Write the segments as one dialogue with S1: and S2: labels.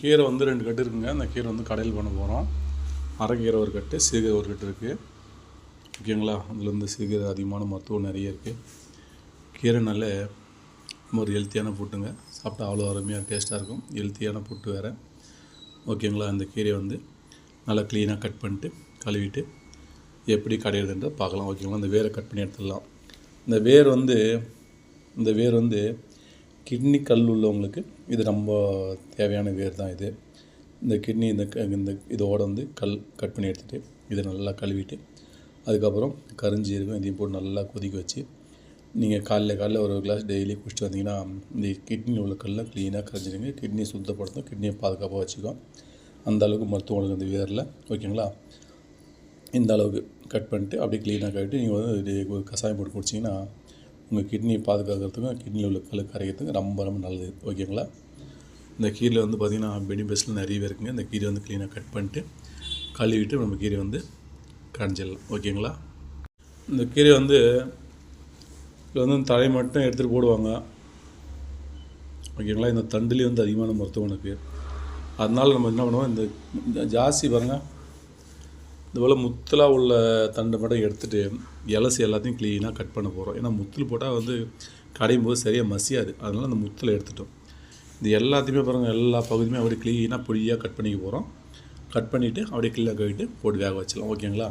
S1: கீரை வந்து ரெண்டு கட்டு இருக்குங்க. அந்த கீரை வந்து கடையில் பண்ண போகிறோம் அரைக்கீரை ஒரு கட்டு சிறுகீரை ஒரு கட்டு இருக்குது ஓகேங்களா? அதுலேருந்து சிறுகீரை அதிகமான மருத்துவம் நிறைய இருக்குது கீரை நல்ல ஒரு ஹெல்த்தியான ஃபுட்டுங்க சாப்பிட்டா அவ்வளோ அருமையாக டேஸ்ட்டாக இருக்கும். ஹெல்த்தியான ஃபுட்டு வேறு. ஓகேங்களா? அந்த கீரையை வந்து நல்லா க்ளீனாக கட் பண்ணிட்டு கழுவிட்டு எப்படி கடையிறதுன்ற பார்க்கலாம். ஓகேங்களா? இந்த வேரை கட் பண்ணி எடுத்துடலாம். இந்த வேர் வந்து இந்த வேர் வந்து கிட்னி கல் உள்ளவங்களுக்கு இது ரொம்ப தேவையான வேர் தான் இது. இந்த கிட்னி இந்த க- இந்த இதோட வந்து கல் கட் பண்ணி எடுத்துகிட்டு இதை நல்லா கழுவிட்டு அதுக்கப்புறம் கருஞ்சீரகம் இதையும் போட்டு நல்லா கொதிக்க வச்சு நீங்கள் காலைல காலைல ஒரு கிளாஸ் டெய்லி குடிச்சிட்டு வந்தீங்கன்னா இந்த கிட்னியில் உள்ள கல்லாம் க்ளீனாக கரைஞ்சிடுங்க. கிட்னியை சுத்தப்படுத்தும் கிட்னியை பாதுகாப்பாக வச்சுக்கும். அந்த அளவுக்கு மருத்துவம் உங்களுக்கு இந்த வேரில் ஓகேங்களா? இந்த அளவுக்கு கட் பண்ணிட்டு அப்படியே க்ளீனாக கட்டிட்டு நீங்கள் வந்து கஷாயம் போட்டு குடிச்சிங்கன்னா உங்கள் கிட்னியை பாதுகாக்கிறதுக்கும் கிட்னியில் உள்ள கல் கரைக்கிறதுக்கும் ரொம்ப ரொம்ப நல்லது. ஓகேங்களா இந்த கீரையில் வந்து பார்த்திங்கன்னா பெனிஃபிட்ஸ்லாம் நிறையவே இருக்குங்க. இந்த கீரை வந்து க்ளீனாக கட் பண்ணிட்டு கழுவிட்டு நம்ம கீரை வந்து கடைஞ்சிடலாம் ஓகேங்களா இந்த கீரை வந்து இதில் வந்து தலை மட்டும் எடுத்துகிட்டு போடுவாங்க. ஓகேங்களா இந்த தண்டுலேயே வந்து அதிகமான மருத்துவம் இருக்குது அதனால் நம்ம என்ன பண்ணுவோம்? இந்த இந்த ஜாஸ்தி பாருங்கள் இதுபோல் முத்தலாக உள்ள தண்டை மட்டும் எடுத்துகிட்டு இலசி எல்லாத்தையும் க்ளீனாக கட் பண்ண போகிறோம் ஏன்னா முத்தில் போட்டால் வந்து கடையும் போது சரியாக மசியாது. அதனால் அந்த முத்தில் எடுத்துட்டோம். இது எல்லாத்தையுமே பாருங்கள் எல்லா பகுதியுமே அப்படியே க்ளீனாக பொடியாக கட் பண்ணிக்க போகிறோம் கட் பண்ணிவிட்டு அப்படியே க்ளீனாக கழிட்டு போட்டு வேக வச்சிடலாம். ஓகேங்களா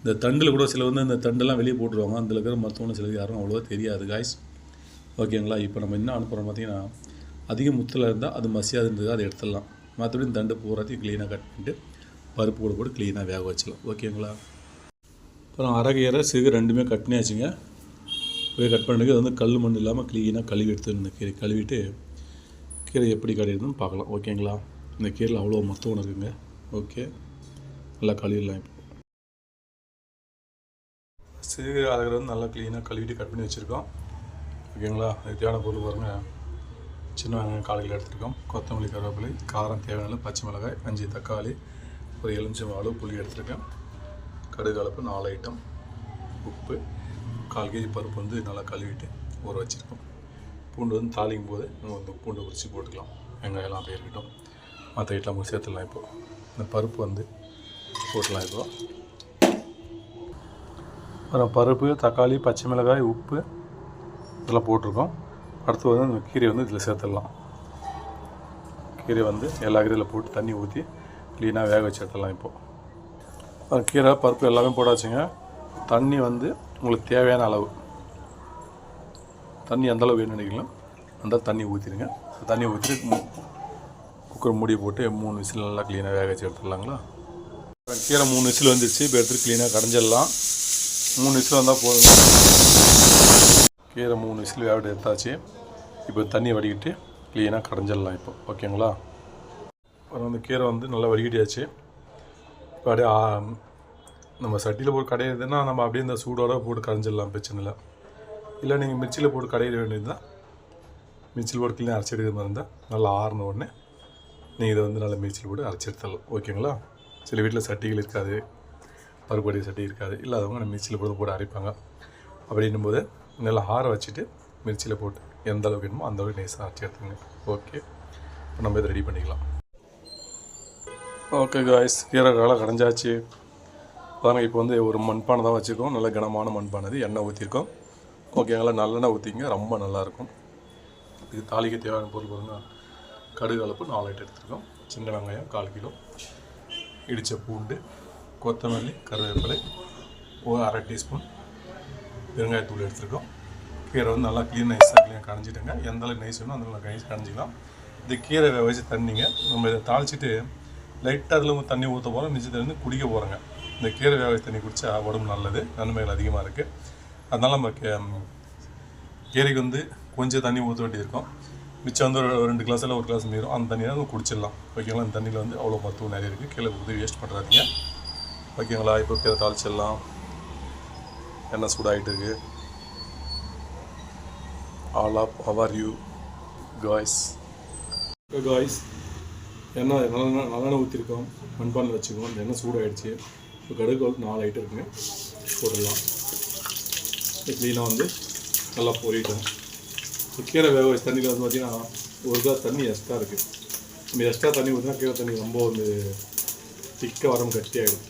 S1: இந்த தண்டில் கூட சில வந்து இந்த தண்டெல்லாம் வெளியே போட்டுருவாங்க. அதில் இருக்கிற மற்றவங்க சிலருக்கு யாரும் அவ்வளோவா தெரியாது காய்ஸ் ஓகேங்களா இப்போ நம்ம என்ன அனுப்புகிறோம் பார்த்தீங்கன்னா அதிக முத்தில் இருந்தால் அது மசியாதுன்றது அதை எடுத்துடலாம். மற்றபடி இந்த தண்டு பூராத்தையும் க்ளீனாக கட் பண்ணிட்டு பருப்பு கூட போட்டு க்ளீனாக வேக வச்சிடலாம் ஓகேங்களா? அப்புறம் அரைக்கீரை சிறு ரெண்டுமே கட் பண்ணியாச்சுங்க. போய் கட் பண்ணுறது அது வந்து கல் மண் இல்லாமல் க்ளீனாக கழுவி எடுத்துருந்த கீரை கழுவிட்டு கீரை எப்படி கழுவிடுதுன்னு பார்க்கலாம். ஓகேங்களா? இந்த கீரையில் அவ்வளோ மருத்துவம் இருக்குங்க ஓகே. நல்லா கழுவிடலாம் இப்போ. சிறு அரைக்கிறது வந்து நல்லா க்ளீனாக கழுவிட்டு கட் பண்ணி வச்சுருக்கோம். ஓகேங்களா? அதுக்கு தேவையான பொருள் பாருங்கள் சின்ன வெங்காயம் காலையில் எடுத்துருக்கோம். கொத்தமல்லி கருவேப்பிலை காரம் தேவையான பச்சை மிளகாய் அஞ்சு தக்காளி ஒரு எலுமிச்சம் அளவு புளி எடுத்துருக்கேன். கடுகு அளப்பு நாலு ஐட்டம். உப்பு கால் கேஜி பருப்பு வந்து நல்லா கழுவிட்டு ஊற வச்சுருக்கோம். பூண்டு வந்து தாளிக்கும் போது நம்ம வந்து பூண்டை உரிச்சு போட்டுக்கலாம். வெங்காயம்லாம் அப்படியே இருக்கட்டும். மற்ற ஐட்டம் சேர்த்துடலாம் இப்போ. இந்த பருப்பு வந்து போட்டுடலாம் இப்போ. அப்புறம் பருப்பு தக்காளி பச்சை மிளகாய் உப்பு இதெல்லாம் போட்டிருக்கோம். அடுத்து வந்து அந்த கீரை வந்து இதில் சேர்த்துடலாம். கீரை வந்து எல்லா கீரையில் போட்டு தண்ணி ஊற்றி க்ளீனாக வேக வச்சு எடுத்துடலாம் இப்போது கீரை பருப்பு எல்லாமே போடாச்சுங்க. தண்ணி வந்து உங்களுக்கு தேவையான அளவு. தண்ணி எந்த அளவு வேணும்னு நினைக்கலாம் அந்த தண்ணி ஊற்றிடுங்க தண்ணி ஊற்றிட்டு குக்கர் மூடி போட்டு மூணு விசில் நல்லா க்ளீனாக வேக வச்சு எடுத்துடலாங்களா? அப்புறம் கீரை மூணு விசில் வந்துருச்சு. இப்போ எடுத்து க்ளீனாக கடைஞ்சிடலாம். மூணு விசில் வந்தால் போதுங்க. கீரை மூணு விசில் வேக எடுத்தாச்சு. இப்போ தண்ணி வடிக்கிட்டு க்ளீனாக கடைஞ்சிடலாம் இப்போ. ஓகேங்களா? அப்புறம் அந்த கீரை வந்து நல்லா வடிகட்டியாச்சு. இப்போ அப்படியே ஆ- நம்ம சட்டியில் போட்டு கடையிறதுன்னா நம்ம அப்படியே இந்த சூடோடு போட்டு கரைஞ்சிடலாம் பிரச்சனை இல்லை இல்லை நீங்கள் மிர்ச்சியில் போட்டு கடையிட வேண்டியது தான் மிக்சியில் போட்டு க்ளீனாக அரைச்சி எடுக்கிற மாதிரி இருந்தால் நல்லா ஆறின உடனே நீங்கள் இதை வந்து நல்லா மிக்சியில் போட்டு அரைச்சி எடுத்துடலாம். ஓகேங்களா? சில வீட்டில் சட்டிகள் இருக்காது பருப்படி சட்டி இருக்காது இல்லாதவங்க நம்ம மிர்ச்சியில் போட்டு போட்டு அரைப்பாங்க. அப்படின்னும் போது நல்லா ஆற வச்சுட்டு மிர்ச்சியில் போட்டு எந்த அளவுக்கு வேணுமோ அந்த அளவுக்கு நைஸாக அரைச்சி எடுத்துங்க ஓகே. இப்போ நம்ம இதை ரெடி பண்ணிக்கலாம். ஓகே காய்ஸ் கீரை காலை கடைஞ்சாச்சு. பாருங்க இப்போ வந்து ஒரு மண்பானை தான் வச்சுருக்கோம். நல்ல கனமான மண்பானை எண்ணெய் ஊற்றிருக்கோம் ஓகேங்களா நல்லெண்ணெய் ஊற்றிங்க ரொம்ப நல்லாயிருக்கும். இது தாலிக்கு தேவையான பொருள் பாருங்க. கடுகு அளப்பு நாலு ஐட்டம் எடுத்துருக்கோம். சின்ன வெங்காயம் கால் கிலோ. இடித்த பூண்டு கொத்தமல்லி கருவேப்பிலை ஒரு அரை டீஸ்பூன் பெருங்காயத்தூள் எடுத்துருக்கோம். கீரை வந்து நல்லா க்ளீன் நைஸாக க்ளீன் கடைஞ்சிட்டுங்க. எந்த அளவுக்கு நைஸ் வேணும் அந்த அளவுக்கு நைஸ் கடைஞ்சிக்கலாம். இந்த கீரை வச்சு தண்ணிங்க. நம்ம இதை தாளிச்சிட்டு லைட்டாக அதில் தண்ணி ஊற்ற போகிறோம் மிச்சத்தை வந்து குடிக்க போகிறோங்க இந்த கீரை வேலை தண்ணி குடித்தா உடம்பு நல்லது நன்மைகள் அதிகமாக இருக்குது அதனால் நம்ம கே- கீரைக்கு வந்து கொஞ்சம் தண்ணி ஊற்ற வேண்டியிருக்கும். மிச்சம் வந்து ஒரு ரெண்டு கிளாஸ் இல்லை ஒரு கிளாஸ் மீறும். அந்த தண்ணியை நம்ம குடிச்சிடலாம். ஓகேங்களா? இந்த தண்ணியில் வந்து அவ்வளோ மருத்துவம் நிறைய இருக்குது கீழே உதவி வேஸ்ட் பண்ணுறாதீங்க ஓகேங்களா? இப்போ கீரை தாளிச்சிடலாம். எண்ணெய் சூடாகிட்டு இருக்கு. All of our you guys guys எண்ணெய் நல்லெண்ணெய் நல்லெண்ணெய் ஊற்றிருக்கோம் மண்பானில் வச்சுக்கோம் அந்த எண்ணெய் சூடாகிடுச்சு இப்போ கடுகு வந்து நாலு ஐட்டம் இருக்குங்க. போட்டுடலாம். க்ளீனாக வந்து நல்லா பொரிட்டோம் கீரை வேக வச்சு தண்ணியில் வந்து பார்த்தீங்கன்னா ஒரு கிளாஸ் தண்ணி எக்ஸ்ட்ரா இருக்குது நம்ம எக்ஸ்ட்ரா தண்ணி ஊற்றினா கீரை தண்ணி ரொம்ப வந்து திக்காக வரம்பு கட்டியாகிடும்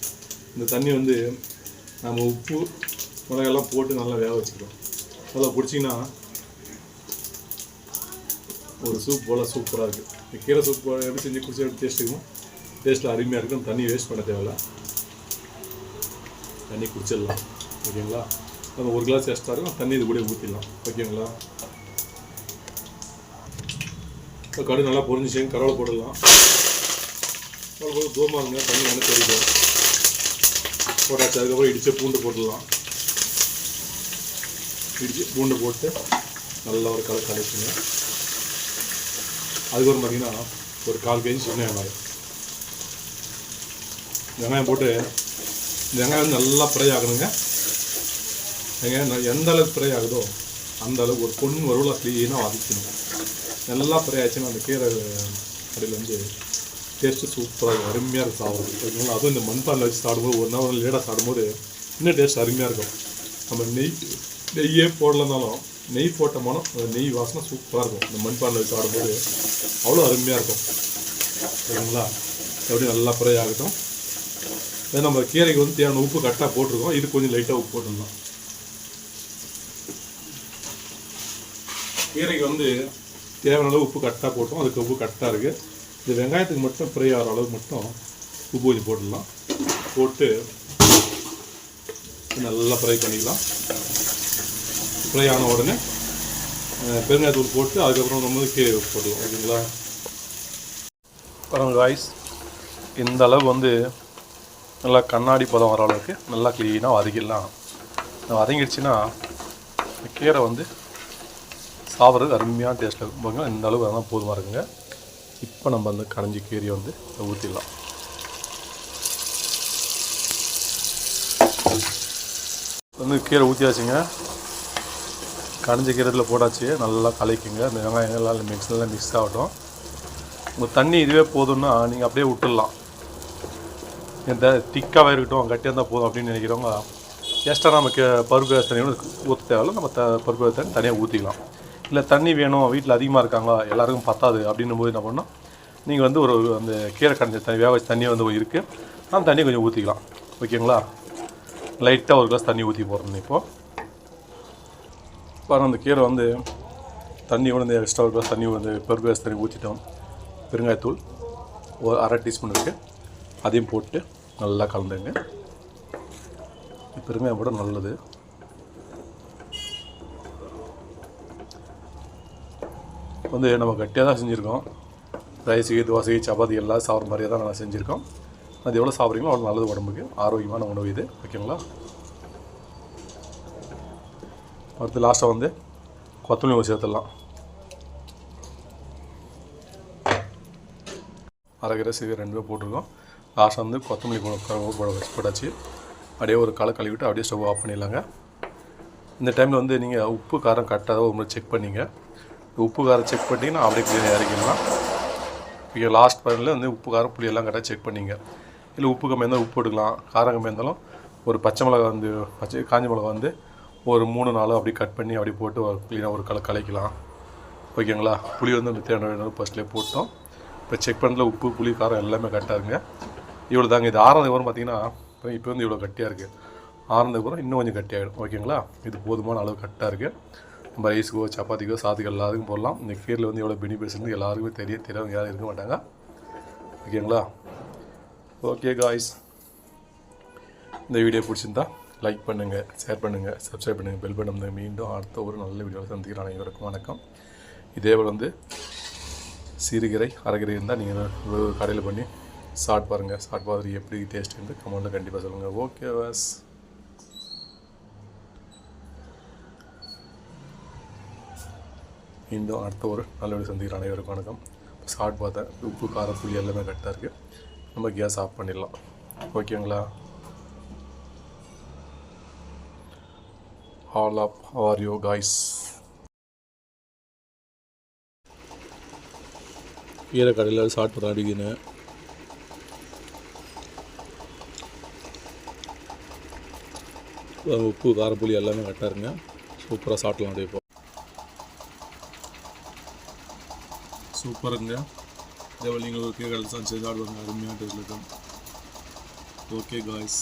S1: இந்த தண்ணி வந்து நம்ம உப்பு மிளகெல்லாம் போட்டு நல்லா வேக வச்சுக்கிறோம் நல்லா பிடிச்சிங்கன்னா ஒரு சூப் போல் சூப்பராக இருக்குது இந்த கீரை சூப்பு எப்படி செஞ்சு குடிச்சு எப்படி டேஸ்ட் இருக்கும் டேஸ்ட்டில் அருமையாக இருக்கும். தண்ணி வேஸ்ட் பண்ண தேவையில்ல. தண்ணி குடிச்சிடலாம். ஓகேங்களா? நம்ம ஒரு கிளாஸ் எக்ஸ்ட்ரா இருக்கும். தண்ணி இது கூட ஊற்றிடலாம் ஓகேங்களா? இப்போ கடு நல்லா பொரிஞ்சிச்சு. கடவுளை போடலாம் கரவலை போட்டு தூமாங்க தண்ணி நல்லா தெரியும் போட்டாச்சு. அதுக்கப்புறம் இடித்து பூண்டு போட்டுடலாம். இடித்து பூண்டு போட்டு நல்லா ஒரு கலை கலைக்குங்க. அதுக்கப்புறம் பார்த்தீங்கன்னா ஒரு கால் கேஜி சின்ன வெங்காயம். வெங்காயம் போட்டு இந்த வெங்காயம் நல்லா ஃப்ரை ஆகணுங்க. வெங்காயம் எந்த அளவுக்கு ஃப்ரை ஆகுதோ அந்த அளவுக்கு ஒரு பொண்ணு வருவில் க்ளீனாக வதக்கணும். நல்லா ஃப்ரை ஆச்சுன்னா அந்த கீரை கடையில் வந்து டேஸ்ட்டு சூப்பராக அருமையாக இருக்கும் சாப்பிடும் ஓகேங்களா அதுவும் இந்த மண்பானில் வச்சு சாப்பிடும்போது ஒரு நாள் லேடாக சாப்பிடும்போது இன்னும் டேஸ்ட் அருமையாக இருக்கும். நம்ம நெய் நெய்யே போடலனாலும் நெய் போட்ட மனம் அந்த நெய் வாசனை சூப்பராக இருக்கும். இந்த மண்பானை வச்சு ஆடும்போது அவ்வளோ அருமையாக இருக்கும். சரிங்களா? எப்படி நல்லா ஃப்ரை ஆகட்டும் அது நம்ம கீரைக்கு வந்து தேவையான உப்பு கரெக்டாக போட்டிருக்கோம். இது கொஞ்சம் லைட்டாக உப்பு போட்டுடலாம். கீரைக்கு வந்து தேவையான அளவு உப்பு கரெக்டாக போட்டோம். அதுக்கு உப்பு கரெக்டாக இருக்குது இந்த வெங்காயத்துக்கு மட்டும் ஃப்ரை ஆகிற அளவுக்கு மட்டும் உப்பு கொஞ்சம் போட்டுடலாம். போட்டு நல்லா ஃப்ரை பண்ணிக்கலாம் ஃப்ரை ஆன உடனே பெருங்காயத்தூள் போட்டு அதுக்கப்புறம் நம்ம கீரை போடலாம் ஓகேங்களா? பாருங்கள் காய்ஸ் இந்த அளவு வந்து நல்லா கண்ணாடி பதம் வர அளவுக்கு நல்லா க்ளீனாக வதக்கிடலாம். வதங்கிடுச்சுன்னா கீரை வந்து சாப்பிட்றது அருமையான டேஸ்ட்டில் இருக்கும். பாருங்க இந்த அளவு தான் போதுமாக இருக்குங்க. இப்போ நம்ம அந்த கடைஞ்சி கீரையை வந்து ஊற்றிடலாம் வந்து கீரை ஊற்றியாச்சுங்க கடைஞ்ச கீரத்தில் போட்டாச்சு நல்லா கலக்கிங்க. அந்த வெங்காயம் எல்லாம் மிக்ஸ் எல்லாம் மிக்ஸ் ஆகட்டும். உங்கள் தண்ணி இதுவே போதும்னா நீங்கள் அப்படியே விட்டுடலாம். இந்த திக்காக இருக்கட்டும் கட்டியாக இருந்தால் போதும் அப்படின்னு நினைக்கிறவங்க எக்ஸ்ட்ரா நமக்கு பருப்பு தண்ணி ஊற்ற தேவையில்ல. நம்ம த பருப்பு தண்ணி தனியாக ஊற்றிக்கலாம் இல்லை தண்ணி வேணும் வீட்டில் அதிகமாக இருக்காங்க எல்லாருக்கும் பத்தாது அப்படின்னும் போது என்ன பண்ணால் நீங்கள் வந்து ஒரு அந்த கீரை கடைஞ்ச தண்ணி வேக வச்ச தண்ணி வந்து இருக்குது அந்த தண்ணியை கொஞ்சம் ஊற்றிக்கலாம் ஓகேங்களா? லைட்டாக ஒரு கிளாஸ் தண்ணி ஊற்றி போடுறேன் இப்போது பாருங்கள் அந்த கீரை வந்து தண்ணி வந்து எக்ஸ்ட்ரா ஒரு கிளாஸ் தண்ணி வந்து பெரு கிளாஸ் தண்ணி ஊற்றிட்டோம் பெருங்காயத்தூள் ஒரு அரை டீஸ்பூன் இருக்குது அதையும் போட்டு நல்லா கலந்துங்க. பெருங்காயம் போட நல்லது. வந்து நம்ம கட்டியாக தான் செஞ்சுருக்கோம். ரைஸுக்கு தோசை சப்பாத்தி எல்லாம் சாப்பிட்ற மாதிரியே தான் நல்லா செஞ்சுருக்கோம். அது எவ்வளோ சாப்பிட்றீங்களோ அவ்வளோ நல்லது உடம்புக்கு. ஆரோக்கியமான உணவு இது. ஓகேங்களா? அடுத்து லாஸ்ட்டாக வந்து கொத்தமல்லி சேர்த்துடலாம். அரைக்கிற ரெண்டு பேர் போட்டிருக்கோம். லாஸ்ட்டாக வந்து கொத்தமல்லி போட போட்டாச்சு. அப்படியே ஒரு களை கழுவிட்டு அப்படியே ஸ்டவ் ஆஃப் பண்ணிடலாங்க. இந்த டைமில் வந்து நீங்கள் உப்பு காரம் கரெக்டாக ஒரு முறை செக் பண்ணிங்க. உப்பு காரம் செக் பண்ணிங்கன்னா அப்படியே clean இறக்கிடலாம். இப்போ லாஸ்ட் பாயிண்டில் வந்து உப்பு காரம் புளி எல்லாம் கரெக்டாக செக் பண்ணிங்க. இல்லை உப்பு கம்மியாக இருந்தால் உப்பு எடுக்கலாம் காரம் கம்மியாக இருந்தாலும் ஒரு பச்சை மிளகா வந்து பச்சை காஞ்ச மிளகா வந்து ஒரு மூணு நாலு அப்படி கட் பண்ணி அப்படி போட்டு க்ளீனாக ஒரு கலை கலைக்கலாம். ஓகேங்களா புளி வந்து அந்த தேவையான ஃபஸ்ட்லேயே போட்டோம். இப்போ செக் பண்ணல உப்பு புளி காரம் எல்லாமே கரெக்டாக இருங்க இவ்வளோ தாங்க. இது ஆறாந்ததுக்கப்புறம் பார்த்தீங்கன்னா இப்போ இப்போ வந்து இவ்வளோ கட்டியாக இருக்குது ஆறாந்ததுக்கப்புறம் இன்னும் கொஞ்சம் கட்டியாகிடும் ஓகேங்களா இது போதுமான அளவு கரெக்டாக இருக்குது நம்ம ரைஸுக்கோ சப்பாத்திக்கோ சாத்துக்கோ எல்லாத்துக்கும் போடலாம். இந்த கீரில் வந்து எவ்வளோ பெனிஃபிட்ஸ்னு எல்லாருக்குமே தெரிய தெரியாதவங்க யாரும் இருக்க மாட்டாங்க. ஓகேங்களா ஓகே காய்ஸ் இந்த வீடியோ பிடிச்சிருந்தா லைக் பண்ணுங்கள் ஷேர் பண்ணுங்கள் சப்ஸ்கிரைப் பண்ணுங்கள் பெல் பட்டன் மீண்டும் அடுத்த ஒரு நல்ல வீடியோவில் சந்திக்கிற அனைவருக்கும் வணக்கம். இதே போல் வந்து சிறுகீரை அரைக்கீரை இருந்தால் நீங்கள் கடையில் பண்ணி சாப்பிட்டு பாருங்கள் சாப்பிட்டு பார்த்துட்டு எப்படி டேஸ்ட் இருந்து கமெண்ட்டில் கண்டிப்பாக சொல்லுங்கள் ஓகே வாஸ் மீண்டும் அடுத்த ஒரு நல்ல சந்திக்கிற சந்திக்கிறேன் அனைவருக்கும் வணக்கம். சாட் பார்த்தேன் உப்பு காரம் புளி எல்லாமே கரெக்டாக இருக்குது நம்ம கேஸ் ஆஃப் பண்ணிடலாம். ஓகேங்களா all of are you guys கீரை கடையில் சாப்பிட்டு அடிக்கின்னு உப்பு காரப்புளி எல்லாமே கரெக்டாக இருங்க. சூப்பராக சாப்பிட்லாம் அப்படியே இப்போ சூப்பருங்க இதேபோல் நீங்கள் ஒரு கீரை தான் செய்து ஆடுவாங்க. அருமையாக இருக்கும் ஓகே காய்ஸ்